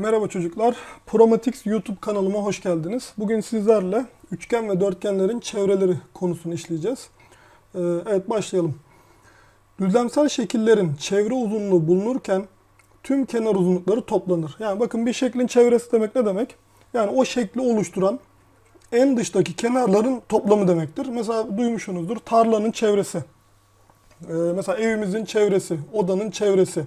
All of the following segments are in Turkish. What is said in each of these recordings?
Merhaba çocuklar. Promatics YouTube kanalıma hoş geldiniz. Bugün sizlerle üçgen ve dörtgenlerin çevreleri konusunu işleyeceğiz. Ee, evet başlayalım. Düzlemsel şekillerin çevre uzunluğu bulunurken tüm kenar uzunlukları toplanır. Yani bakın bir şeklin çevresi demek ne demek? Yani o şekli oluşturan en dıştaki kenarların toplamı demektir. Mesela duymuşsunuzdur tarlanın çevresi. Ee, mesela evimizin çevresi, odanın çevresi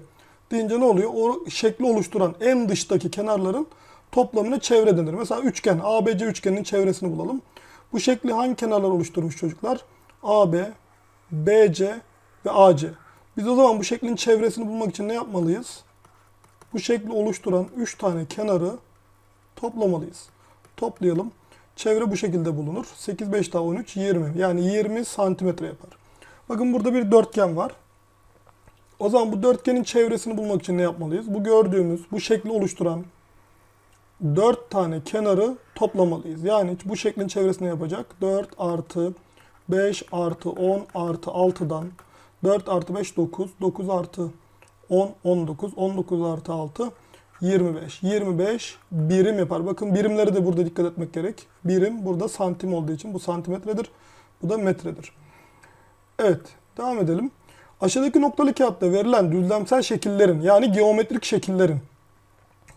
deyince ne oluyor? O şekli oluşturan en dıştaki kenarların toplamına çevre denir. Mesela üçgen, ABC üçgeninin çevresini bulalım. Bu şekli hangi kenarlar oluşturmuş çocuklar? AB, BC ve AC. Biz o zaman bu şeklin çevresini bulmak için ne yapmalıyız? Bu şekli oluşturan 3 tane kenarı toplamalıyız. Toplayalım. Çevre bu şekilde bulunur. 8, 5 daha 13, 20. Yani 20 santimetre yapar. Bakın burada bir dörtgen var. O zaman bu dörtgenin çevresini bulmak için ne yapmalıyız? Bu gördüğümüz, bu şekli oluşturan 4 tane kenarı toplamalıyız. Yani bu şeklin çevresini yapacak. 4 artı 5 artı 10 artı 6'dan 4 artı 5 9, 9 artı 10 19, 19 artı 6 25. 25 birim yapar. Bakın birimlere de burada dikkat etmek gerek. Birim burada santim olduğu için bu santimetredir. Bu da metredir. Evet, devam edelim. Aşağıdaki noktalı kağıtta verilen düzlemsel şekillerin yani geometrik şekillerin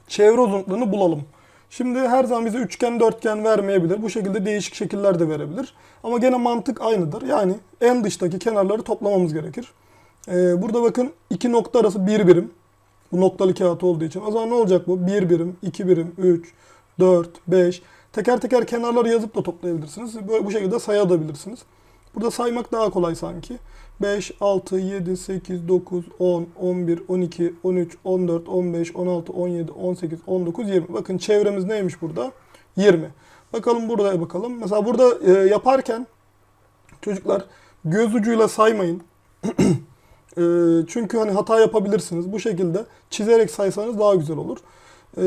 çevre uzunluklarını bulalım. Şimdi her zaman bize üçgen, dörtgen vermeyebilir. Bu şekilde değişik şekiller de verebilir. Ama gene mantık aynıdır. Yani en dıştaki kenarları toplamamız gerekir. Ee, burada bakın iki nokta arası bir birim. Bu noktalı kağıt olduğu için. O zaman ne olacak bu? Bir birim, iki birim, üç, dört, beş. Teker teker kenarları yazıp da toplayabilirsiniz. Böyle bu şekilde sayabilirsiniz. Burada saymak daha kolay sanki. 5, 6, 7, 8, 9, 10, 11, 12, 13, 14, 15, 16, 17, 18, 19, 20. Bakın çevremiz neymiş burada? 20. Bakalım burada bakalım. Mesela burada e, yaparken çocuklar göz ucuyla saymayın. e, çünkü hani hata yapabilirsiniz. Bu şekilde çizerek saysanız daha güzel olur. E,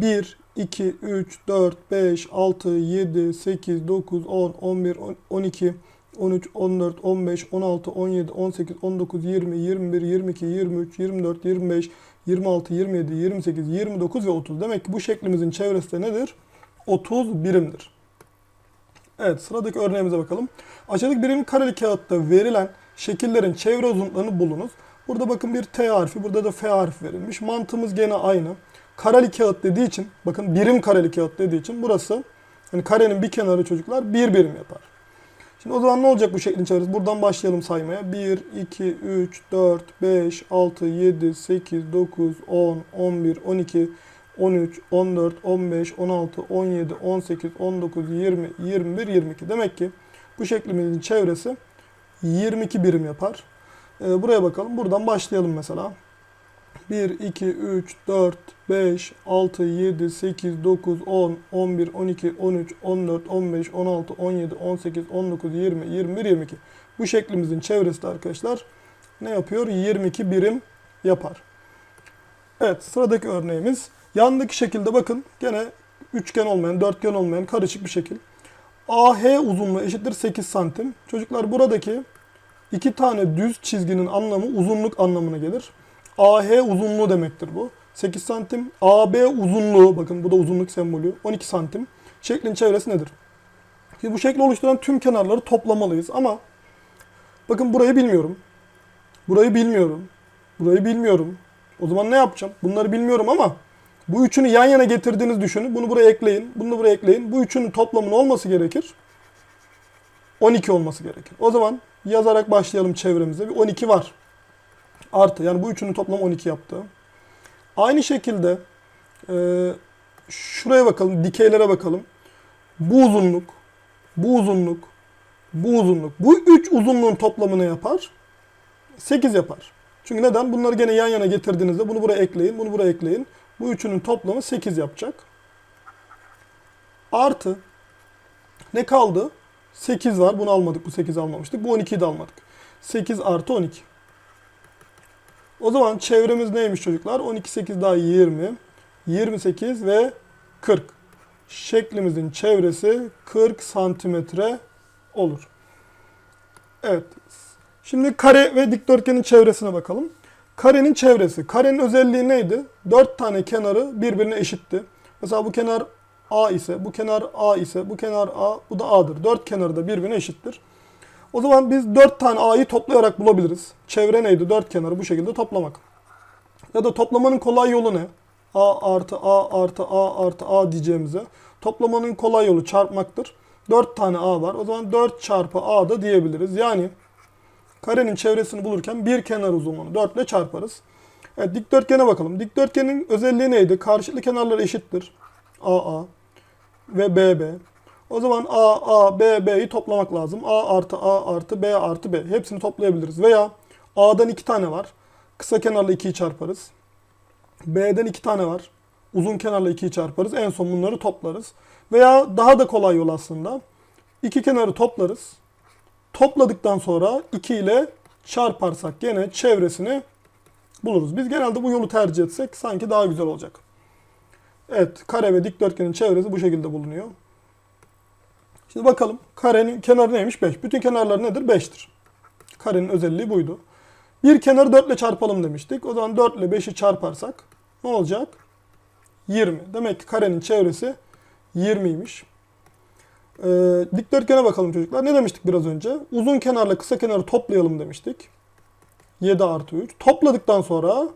1, 2, 3, 4, 5, 6, 7, 8, 9, 10, 11, 12, 13, 14, 15, 16, 17, 18, 19, 20, 21, 22, 23, 24, 25, 26, 27, 28, 29 ve 30. Demek ki bu şeklimizin çevresi de nedir? 30 birimdir. Evet sıradaki örneğimize bakalım. Aşağıdaki birim kareli kağıtta verilen şekillerin çevre uzunluklarını bulunuz. Burada bakın bir T harfi, burada da F harfi verilmiş. Mantığımız gene aynı. Kareli kağıt dediği için, bakın birim kareli kağıt dediği için burası, yani karenin bir kenarı çocuklar bir birim yapar. Şimdi o zaman ne olacak bu şeklin çevresi? Buradan başlayalım saymaya. 1, 2, 3, 4, 5, 6, 7, 8, 9, 10, 11, 12, 13, 14, 15, 16, 17, 18, 19, 20, 21, 22. Demek ki bu şeklimizin çevresi 22 birim yapar. Ee, buraya bakalım. Buradan başlayalım mesela. 1, 2, 3, 4, 5, 6, 7, 8, 9, 10, 11, 12, 13, 14, 15, 16, 17, 18, 19, 20, 21, 22. Bu şeklimizin çevresi de arkadaşlar ne yapıyor? 22 birim yapar. Evet sıradaki örneğimiz. Yandaki şekilde bakın gene üçgen olmayan, dörtgen olmayan karışık bir şekil. AH uzunluğu eşittir 8 santim. Çocuklar buradaki iki tane düz çizginin anlamı uzunluk anlamına gelir. AH uzunluğu demektir bu. 8 santim. AB uzunluğu, bakın bu da uzunluk sembolü, 12 santim. Şeklin çevresi nedir? Şimdi bu şekli oluşturan tüm kenarları toplamalıyız ama bakın burayı bilmiyorum. Burayı bilmiyorum. Burayı bilmiyorum. O zaman ne yapacağım? Bunları bilmiyorum ama bu üçünü yan yana getirdiğiniz düşünün. Bunu buraya ekleyin. Bunu buraya ekleyin. Bu üçünün toplamının olması gerekir. 12 olması gerekir. O zaman yazarak başlayalım çevremize. Bir 12 var. Artı yani bu üçünün toplamı 12 yaptı. Aynı şekilde e, şuraya bakalım, dikeylere bakalım. Bu uzunluk, bu uzunluk, bu uzunluk. Bu üç uzunluğun toplamını yapar. 8 yapar. Çünkü neden? Bunları gene yan yana getirdiğinizde bunu buraya ekleyin, bunu buraya ekleyin. Bu üçünün toplamı 8 yapacak. Artı ne kaldı? 8 var. Bunu almadık. Bu 8 almamıştık. Bu 12'yi de almadık. 8 artı 12. O zaman çevremiz neymiş çocuklar? 12, 8 daha 20. 28 ve 40. Şeklimizin çevresi 40 santimetre olur. Evet. Şimdi kare ve dikdörtgenin çevresine bakalım. Karenin çevresi. Karenin özelliği neydi? 4 tane kenarı birbirine eşitti. Mesela bu kenar A ise, bu kenar A ise, bu kenar A, bu da A'dır. 4 kenarı da birbirine eşittir. O zaman biz 4 tane A'yı toplayarak bulabiliriz. Çevre neydi? 4 kenarı bu şekilde toplamak. Ya da toplamanın kolay yolu ne? A artı A artı A artı A diyeceğimize. Toplamanın kolay yolu çarpmaktır. 4 tane A var. O zaman 4 çarpı A da diyebiliriz. Yani karenin çevresini bulurken bir kenar uzunluğunu 4 ile çarparız. Evet, dikdörtgene bakalım. Dikdörtgenin özelliği neydi? Karşılıklı kenarlar eşittir. AA ve BB. O zaman A, A, B, B'yi toplamak lazım. A artı A artı B artı B. Hepsini toplayabiliriz. Veya A'dan 2 tane var. Kısa kenarla 2'yi çarparız. B'den 2 tane var. Uzun kenarla 2'yi çarparız. En son bunları toplarız. Veya daha da kolay yol aslında. İki kenarı toplarız. Topladıktan sonra 2 ile çarparsak gene çevresini buluruz. Biz genelde bu yolu tercih etsek sanki daha güzel olacak. Evet, kare ve dikdörtgenin çevresi bu şekilde bulunuyor. Şimdi bakalım karenin kenarı neymiş? 5. Bütün kenarlar nedir? 5'tir. Karenin özelliği buydu. Bir kenarı 4 ile çarpalım demiştik. O zaman 4 ile 5'i çarparsak ne olacak? 20. Demek ki karenin çevresi 20'ymiş. Ee, dikdörtgene bakalım çocuklar. Ne demiştik biraz önce? Uzun kenarla kısa kenarı toplayalım demiştik. 7 artı 3. Topladıktan sonra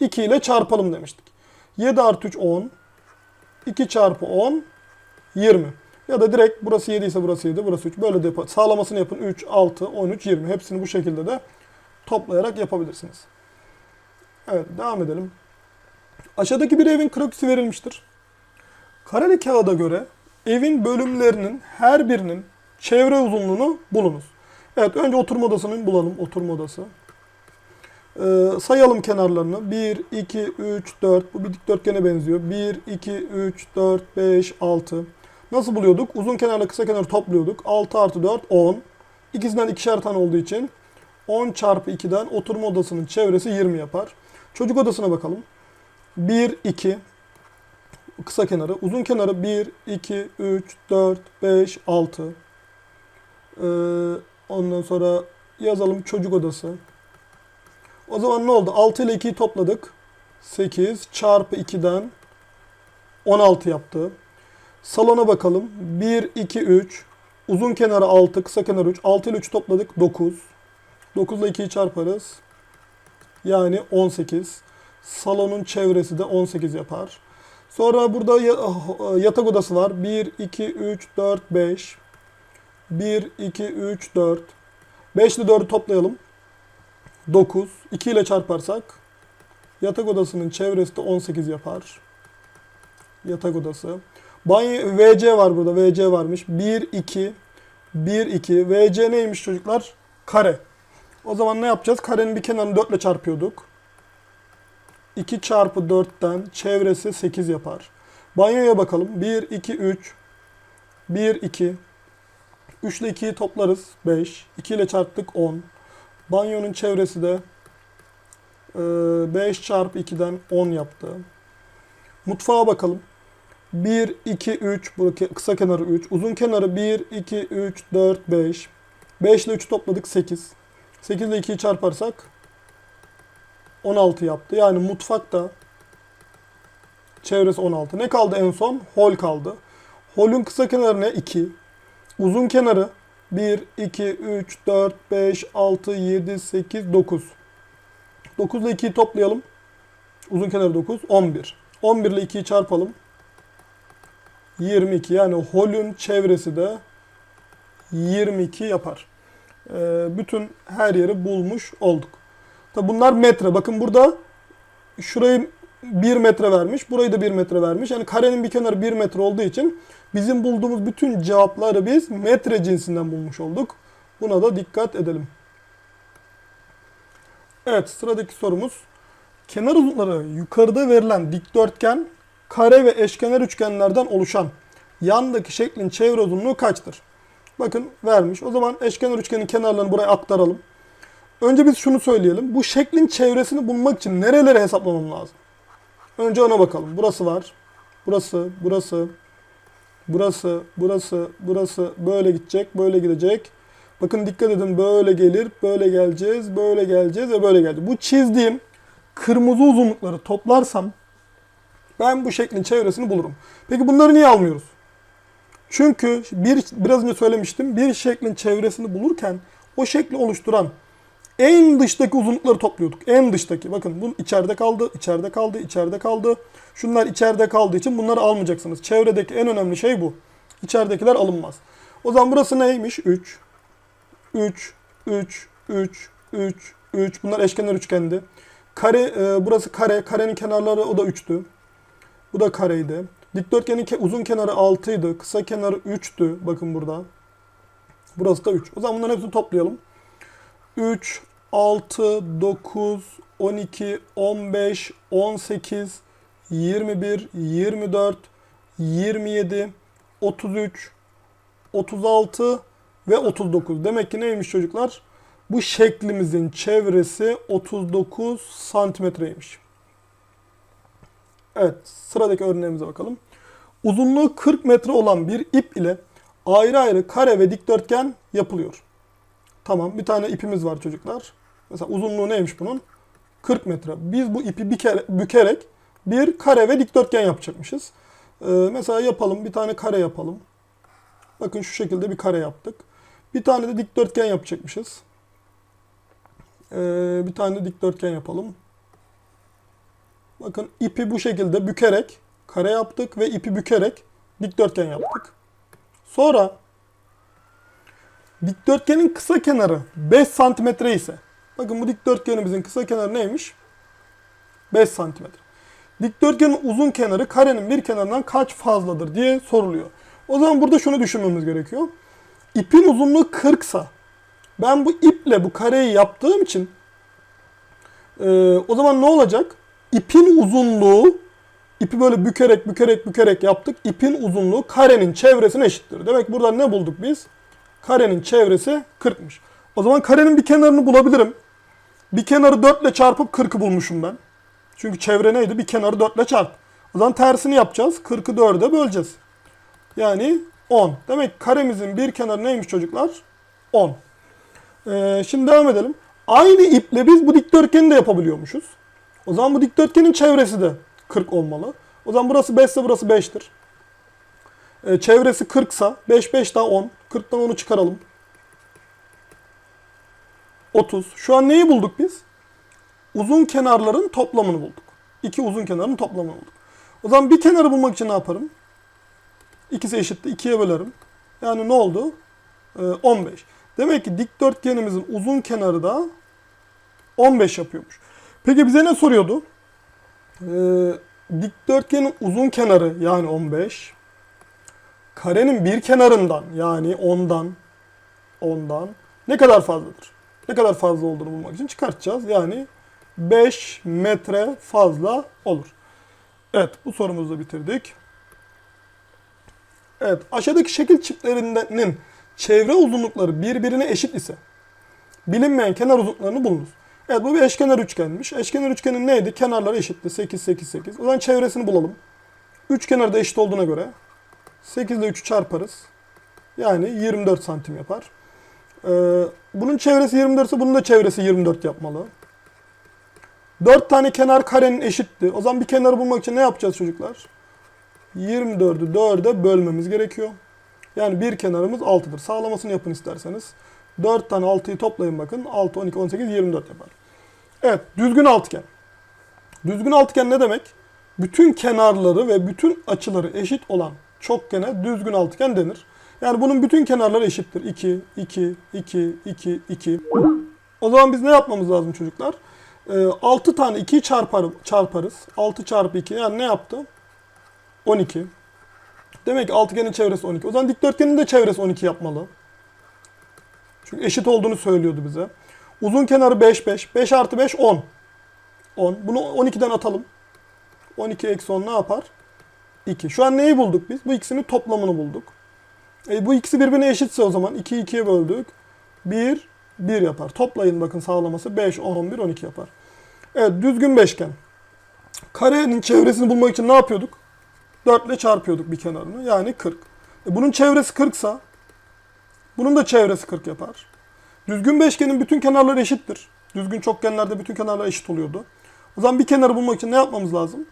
2 ile çarpalım demiştik. 7 artı 3 10. 2 çarpı 10 20. Ya da direkt burası 7 ise burası 7, burası 3. Böyle de yapın. Sağlamasını yapın. 3, 6, 13, 20. Hepsini bu şekilde de toplayarak yapabilirsiniz. Evet devam edelim. Aşağıdaki bir evin krokisi verilmiştir. Kareli kağıda göre evin bölümlerinin her birinin çevre uzunluğunu bulunuz. Evet önce oturma odasını bulalım. Oturma odası. Ee, sayalım kenarlarını. 1, 2, 3, 4. Bu bir dikdörtgene benziyor. 1, 2, 3, 4, 5, 6. Nasıl buluyorduk? Uzun kenarla kısa kenarı topluyorduk. 6 artı 4, 10. İkisinden ikişer tane olduğu için 10 çarpı 2'den oturma odasının çevresi 20 yapar. Çocuk odasına bakalım. 1, 2. Kısa kenarı. Uzun kenarı 1, 2, 3, 4, 5, 6. Ee, ondan sonra yazalım çocuk odası. O zaman ne oldu? 6 ile 2'yi topladık. 8 çarpı 2'den 16 yaptı. Salona bakalım. 1, 2, 3. Uzun kenarı 6, kısa kenarı 3. 6 ile 3 topladık. 9. 9 ile 2'yi çarparız. Yani 18. Salonun çevresi de 18 yapar. Sonra burada ya- yatak odası var. 1, 2, 3, 4, 5. 1, 2, 3, 4. 5 ile 4'ü toplayalım. 9. 2 ile çarparsak yatak odasının çevresi de 18 yapar. Yatak odası. Banyo VC var burada. VC varmış. 1 2 1 2 VC neymiş çocuklar? Kare. O zaman ne yapacağız? Karenin bir kenarını 4 ile çarpıyorduk. 2 çarpı 4'ten çevresi 8 yapar. Banyoya bakalım. 1 2 3 1 2 3 ile 2'yi toplarız. 5. 2 ile çarptık 10. Banyonun çevresi de e, 5 çarpı 2'den 10 yaptı. Mutfağa bakalım. 1, 2, 3. Bu kısa kenarı 3. Uzun kenarı 1, 2, 3, 4, 5. 5 ile 3'ü topladık 8. 8 ile 2'yi çarparsak 16 yaptı. Yani mutfakta çevresi 16. Ne kaldı en son? Hol kaldı. Holün kısa kenarı ne? 2. Uzun kenarı 1, 2, 3, 4, 5, 6, 7, 8, 9. 9 ile 2'yi toplayalım. Uzun kenarı 9, 11. 11 ile 2'yi çarpalım. 22 yani holün çevresi de 22 yapar. Ee, bütün her yeri bulmuş olduk. Tabi bunlar metre. Bakın burada şurayı 1 metre vermiş. Burayı da 1 metre vermiş. Yani karenin bir kenarı 1 metre olduğu için bizim bulduğumuz bütün cevapları biz metre cinsinden bulmuş olduk. Buna da dikkat edelim. Evet sıradaki sorumuz. Kenar uzunları yukarıda verilen dikdörtgen, kare ve eşkenar üçgenlerden oluşan yandaki şeklin çevre uzunluğu kaçtır? Bakın vermiş. O zaman eşkenar üçgenin kenarlarını buraya aktaralım. Önce biz şunu söyleyelim. Bu şeklin çevresini bulmak için nereleri hesaplamam lazım? Önce ona bakalım. Burası var. Burası, burası, burası, burası, burası böyle gidecek, böyle gidecek. Bakın dikkat edin böyle gelir, böyle geleceğiz, böyle geleceğiz ve böyle geleceğiz. Bu çizdiğim kırmızı uzunlukları toplarsam ben bu şeklin çevresini bulurum. Peki bunları niye almıyoruz? Çünkü bir biraz önce söylemiştim. Bir şeklin çevresini bulurken o şekli oluşturan en dıştaki uzunlukları topluyorduk. En dıştaki. Bakın bu içeride kaldı, içeride kaldı, içeride kaldı. Şunlar içeride kaldığı için bunları almayacaksınız. Çevredeki en önemli şey bu. İçeridekiler alınmaz. O zaman burası neymiş? 3. 3, 3, 3, 3, 3. Bunlar eşkenar üçgendi. Kare, e, burası kare. Karenin kenarları o da 3'tü. Bu da kareydi. Dikdörtgenin ke- uzun kenarı 6'ydı. Kısa kenarı 3'tü. Bakın burada. Burası da 3. O zaman bunların hepsini toplayalım. 3, 6, 9, 12, 15, 18, 21, 24, 27, 33, 36 ve 39. Demek ki neymiş çocuklar? Bu şeklimizin çevresi 39 santimetreymiş. Evet, sıradaki örneğimize bakalım. Uzunluğu 40 metre olan bir ip ile ayrı ayrı kare ve dikdörtgen yapılıyor. Tamam, bir tane ipimiz var çocuklar. Mesela uzunluğu neymiş bunun? 40 metre. Biz bu ipi bir kere bükerek bir kare ve dikdörtgen yapacakmışız. Ee, mesela yapalım, bir tane kare yapalım. Bakın şu şekilde bir kare yaptık. Bir tane de dikdörtgen yapacakmışız. Ee, bir tane de dikdörtgen yapalım. Bakın ipi bu şekilde bükerek kare yaptık ve ipi bükerek dikdörtgen yaptık. Sonra dikdörtgenin kısa kenarı 5 santimetre ise bakın bu dikdörtgenimizin kısa kenarı neymiş? 5 santimetre. Dikdörtgenin uzun kenarı karenin bir kenarından kaç fazladır diye soruluyor. O zaman burada şunu düşünmemiz gerekiyor. İpin uzunluğu 40 sa ben bu iple bu kareyi yaptığım için e, o zaman ne olacak? İpin uzunluğu ipi böyle bükerek bükerek bükerek yaptık. İpin uzunluğu karenin çevresine eşittir. Demek ki burada ne bulduk biz? Karenin çevresi 40'mış. O zaman karenin bir kenarını bulabilirim. Bir kenarı 4 ile çarpıp 40'ı bulmuşum ben. Çünkü çevre neydi? Bir kenarı 4 ile çarp. O zaman tersini yapacağız. 40'ı 4'e böleceğiz. Yani 10. Demek karemizin bir kenarı neymiş çocuklar? 10. Ee, şimdi devam edelim. Aynı iple biz bu dikdörtgeni de yapabiliyormuşuz. O zaman bu dikdörtgenin çevresi de 40 olmalı. O zaman burası 5 ise burası 5'tir. Ee, çevresi 40 ise 5 5 daha 10. 40'tan 10'u çıkaralım. 30. Şu an neyi bulduk biz? Uzun kenarların toplamını bulduk. İki uzun kenarın toplamını bulduk. O zaman bir kenarı bulmak için ne yaparım? İkisi eşitti. 2'ye bölerim. Yani ne oldu? Ee, 15. Demek ki dikdörtgenimizin uzun kenarı da 15 yapıyormuş. Peki bize ne soruyordu? Ee, dikdörtgenin uzun kenarı yani 15. Karenin bir kenarından yani 10'dan 10'dan ne kadar fazladır? Ne kadar fazla olduğunu bulmak için çıkartacağız. Yani 5 metre fazla olur. Evet bu sorumuzu da bitirdik. Evet aşağıdaki şekil çiftlerinin çevre uzunlukları birbirine eşit ise bilinmeyen kenar uzunluklarını bulunuz. Evet bu bir eşkenar üçgenmiş. Eşkenar üçgenin neydi? Kenarları eşitti. 8, 8, 8. O zaman çevresini bulalım. Üç kenar da eşit olduğuna göre 8 ile 3'ü çarparız. Yani 24 santim yapar. Ee, bunun çevresi 24 ise bunun da çevresi 24 yapmalı. 4 tane kenar karenin eşitti. O zaman bir kenarı bulmak için ne yapacağız çocuklar? 24'ü 4'e bölmemiz gerekiyor. Yani bir kenarımız 6'dır. Sağlamasını yapın isterseniz. 4 tane 6'yı toplayın bakın. 6, 12, 18, 24 yapar. Evet, düzgün altıgen. Düzgün altıgen ne demek? Bütün kenarları ve bütün açıları eşit olan çokgene düzgün altıgen denir. Yani bunun bütün kenarları eşittir. 2, 2, 2, 2, 2. O zaman biz ne yapmamız lazım çocuklar? Ee, 6 tane 2'yi çarpar, çarparız. 6 çarpı 2 yani ne yaptı? 12. Demek ki altıgenin çevresi 12. O zaman dikdörtgenin de çevresi 12 yapmalı. Çünkü eşit olduğunu söylüyordu bize. Uzun kenarı 5, 5. 5 artı 5, 10. 10. Bunu 12'den atalım. 12 eksi 10 ne yapar? 2. Şu an neyi bulduk biz? Bu ikisinin toplamını bulduk. E, bu ikisi birbirine eşitse o zaman 2'yi 2'ye böldük. 1, 1 yapar. Toplayın bakın sağlaması 5, 10, 11, 12 yapar. Evet düzgün beşgen. Karenin çevresini bulmak için ne yapıyorduk? 4 ile çarpıyorduk bir kenarını. Yani 40. E, bunun çevresi 40 sa bunun da çevresi 40 yapar. Düzgün beşgenin bütün kenarları eşittir. Düzgün çokgenlerde bütün kenarlar eşit oluyordu. O zaman bir kenarı bulmak için ne yapmamız lazım?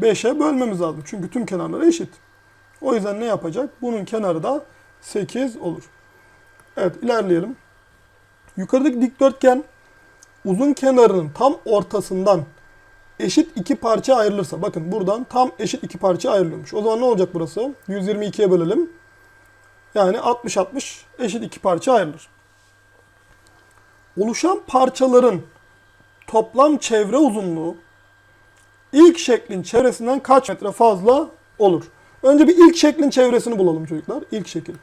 5'e bölmemiz lazım. Çünkü tüm kenarları eşit. O yüzden ne yapacak? Bunun kenarı da 8 olur. Evet ilerleyelim. Yukarıdaki dikdörtgen uzun kenarının tam ortasından eşit iki parça ayrılırsa bakın buradan tam eşit iki parça ayrılıyormuş. O zaman ne olacak burası? 122'ye bölelim. Yani 60-60 eşit iki parça ayrılır. Oluşan parçaların toplam çevre uzunluğu ilk şeklin çevresinden kaç metre fazla olur? Önce bir ilk şeklin çevresini bulalım çocuklar. İlk şekil.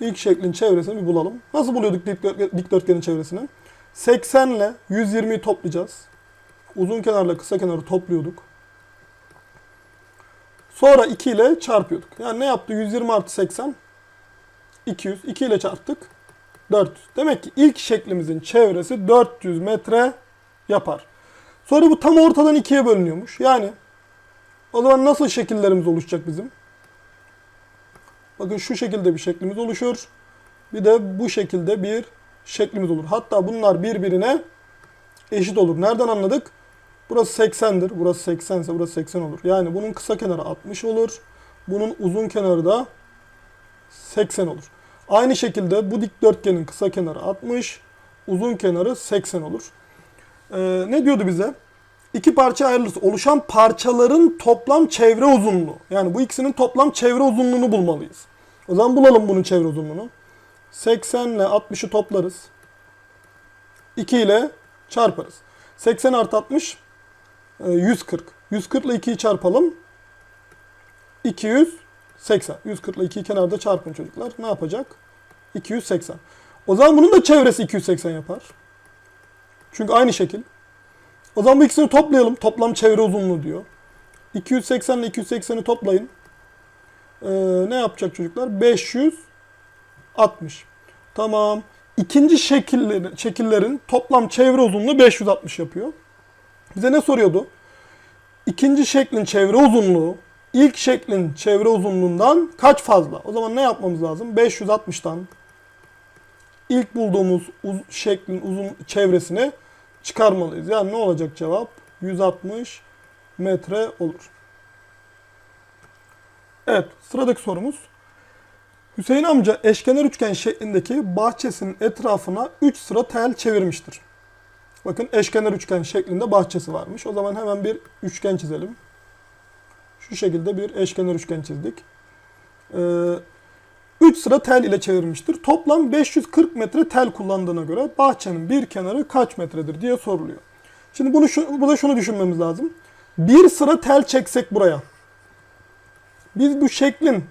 İlk şeklin çevresini bir bulalım. Nasıl buluyorduk dikdörtgen- dikdörtgenin çevresini? 80 ile 120'yi toplayacağız. Uzun kenarla kısa kenarı topluyorduk. Sonra 2 ile çarpıyorduk. Yani ne yaptı? 120 artı 80 200. 2 ile çarptık. 400. Demek ki ilk şeklimizin çevresi 400 metre yapar. Sonra bu tam ortadan ikiye bölünüyormuş. Yani o zaman nasıl şekillerimiz oluşacak bizim? Bakın şu şekilde bir şeklimiz oluşur. Bir de bu şekilde bir şeklimiz olur. Hatta bunlar birbirine eşit olur. Nereden anladık? Burası 80'dir. Burası 80 ise burası 80 olur. Yani bunun kısa kenarı 60 olur. Bunun uzun kenarı da 80 olur. Aynı şekilde bu dikdörtgenin kısa kenarı 60, uzun kenarı 80 olur. Ee, ne diyordu bize? İki parça ayrılırsa oluşan parçaların toplam çevre uzunluğu. Yani bu ikisinin toplam çevre uzunluğunu bulmalıyız. O zaman bulalım bunun çevre uzunluğunu. 80 ile 60'ı toplarız. 2 ile çarparız. 80 artı 60 e, 140. 140 ile 2'yi çarpalım. 280. 140 ile 2'yi kenarda çarpın çocuklar. Ne yapacak? 280. O zaman bunun da çevresi 280 yapar. Çünkü aynı şekil. O zaman bu ikisini toplayalım. Toplam çevre uzunluğu diyor. 280 ile 280'i toplayın. Ee, ne yapacak çocuklar? 560. Tamam. İkinci şekillerin, şekillerin toplam çevre uzunluğu 560 yapıyor. Bize ne soruyordu? İkinci şeklin çevre uzunluğu ilk şeklin çevre uzunluğundan kaç fazla? O zaman ne yapmamız lazım? 560'tan ilk bulduğumuz uz- şeklin uzun çevresini çıkarmalıyız. Yani ne olacak cevap? 160 metre olur. Evet, sıradaki sorumuz. Hüseyin amca eşkenar üçgen şeklindeki bahçesinin etrafına 3 sıra tel çevirmiştir. Bakın eşkenar üçgen şeklinde bahçesi varmış. O zaman hemen bir üçgen çizelim. Şu şekilde bir eşkenar üçgen çizdik. 3 sıra tel ile çevirmiştir. Toplam 540 metre tel kullandığına göre bahçenin bir kenarı kaç metredir diye soruluyor. Şimdi bunu şu, burada şunu düşünmemiz lazım. Bir sıra tel çeksek buraya. Biz bu şeklin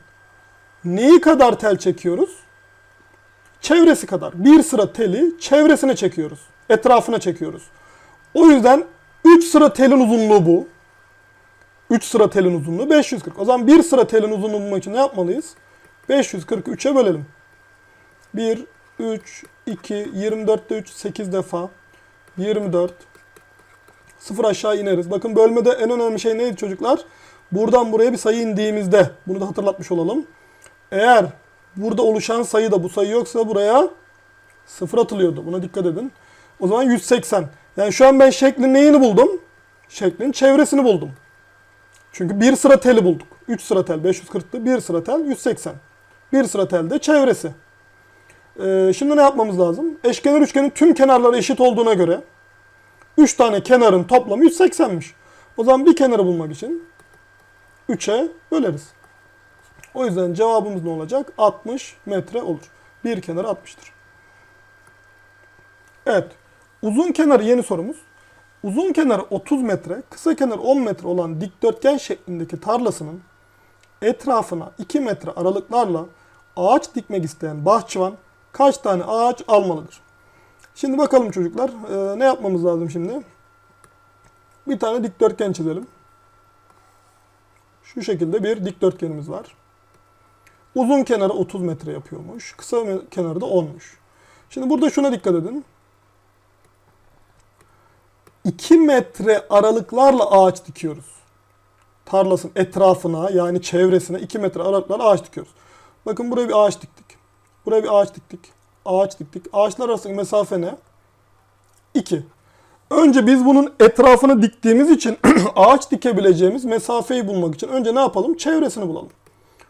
neyi kadar tel çekiyoruz? Çevresi kadar. Bir sıra teli çevresine çekiyoruz. Etrafına çekiyoruz. O yüzden 3 sıra telin uzunluğu bu. 3 sıra telin uzunluğu 540. O zaman bir sıra telin uzunluğu bulmak için ne yapmalıyız? 540'ı 3'e bölelim. 1, 3, 2, 24'te 3, 8 defa. 24. Sıfır aşağı ineriz. Bakın bölmede en önemli şey neydi çocuklar? Buradan buraya bir sayı indiğimizde, bunu da hatırlatmış olalım. Eğer burada oluşan sayı da bu sayı yoksa buraya sıfır atılıyordu. Buna dikkat edin. O zaman 180. Yani şu an ben şeklin neyini buldum? Şeklin çevresini buldum. Çünkü bir sıra teli bulduk. 3 sıra tel 540'tı. Bir sıra tel 180. Bir sıra tel de çevresi. Ee, şimdi ne yapmamız lazım? Eşkenar üçgenin tüm kenarları eşit olduğuna göre 3 tane kenarın toplamı 180'miş. O zaman bir kenarı bulmak için 3'e böleriz. O yüzden cevabımız ne olacak? 60 metre olur. Bir kenarı 60'tır. Evet. Uzun kenarı yeni sorumuz. Uzun kenarı 30 metre, kısa kenarı 10 metre olan dikdörtgen şeklindeki tarlasının etrafına 2 metre aralıklarla ağaç dikmek isteyen bahçıvan kaç tane ağaç almalıdır? Şimdi bakalım çocuklar. Ee, ne yapmamız lazım şimdi? Bir tane dikdörtgen çizelim. Şu şekilde bir dikdörtgenimiz var. Uzun kenarı 30 metre yapıyormuş. Kısa kenarı da 10'muş. Şimdi burada şuna dikkat edin. 2 metre aralıklarla ağaç dikiyoruz. Tarlasının etrafına yani çevresine 2 metre aralıklarla ağaç dikiyoruz. Bakın buraya bir ağaç diktik. Buraya bir ağaç diktik. Ağaç diktik. Ağaçlar arasındaki mesafe ne? 2. Önce biz bunun etrafını diktiğimiz için ağaç dikebileceğimiz mesafeyi bulmak için önce ne yapalım? Çevresini bulalım.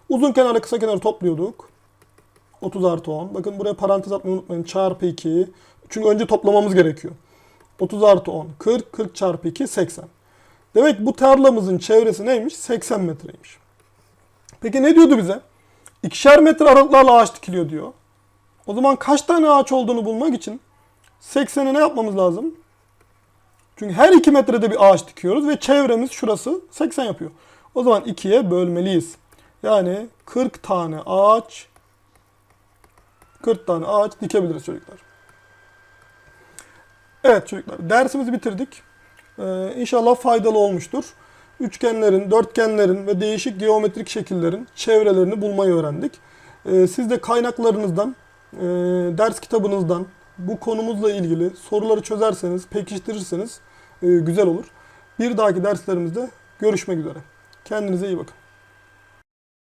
Uzun kenarla kısa kenarı topluyorduk. 30 artı 10. Bakın buraya parantez atmayı unutmayın. Çarpı 2. Çünkü önce toplamamız gerekiyor. 30 artı 10. 40. 40 çarpı 2. 80. Demek bu tarlamızın çevresi neymiş? 80 metreymiş. Peki ne diyordu bize? İkişer metre aralıklarla ağaç dikiliyor diyor. O zaman kaç tane ağaç olduğunu bulmak için 80'e ne yapmamız lazım? Çünkü her 2 metrede bir ağaç dikiyoruz ve çevremiz şurası 80 yapıyor. O zaman 2'ye bölmeliyiz. Yani 40 tane ağaç 40 tane ağaç dikebiliriz çocuklar. Evet çocuklar dersimizi bitirdik. Ee, inşallah faydalı olmuştur. Üçgenlerin, dörtgenlerin ve değişik geometrik şekillerin çevrelerini bulmayı öğrendik. Ee, siz de kaynaklarınızdan, e, ders kitabınızdan bu konumuzla ilgili soruları çözerseniz, pekiştirirseniz e, güzel olur. Bir dahaki derslerimizde görüşmek üzere. Kendinize iyi bakın.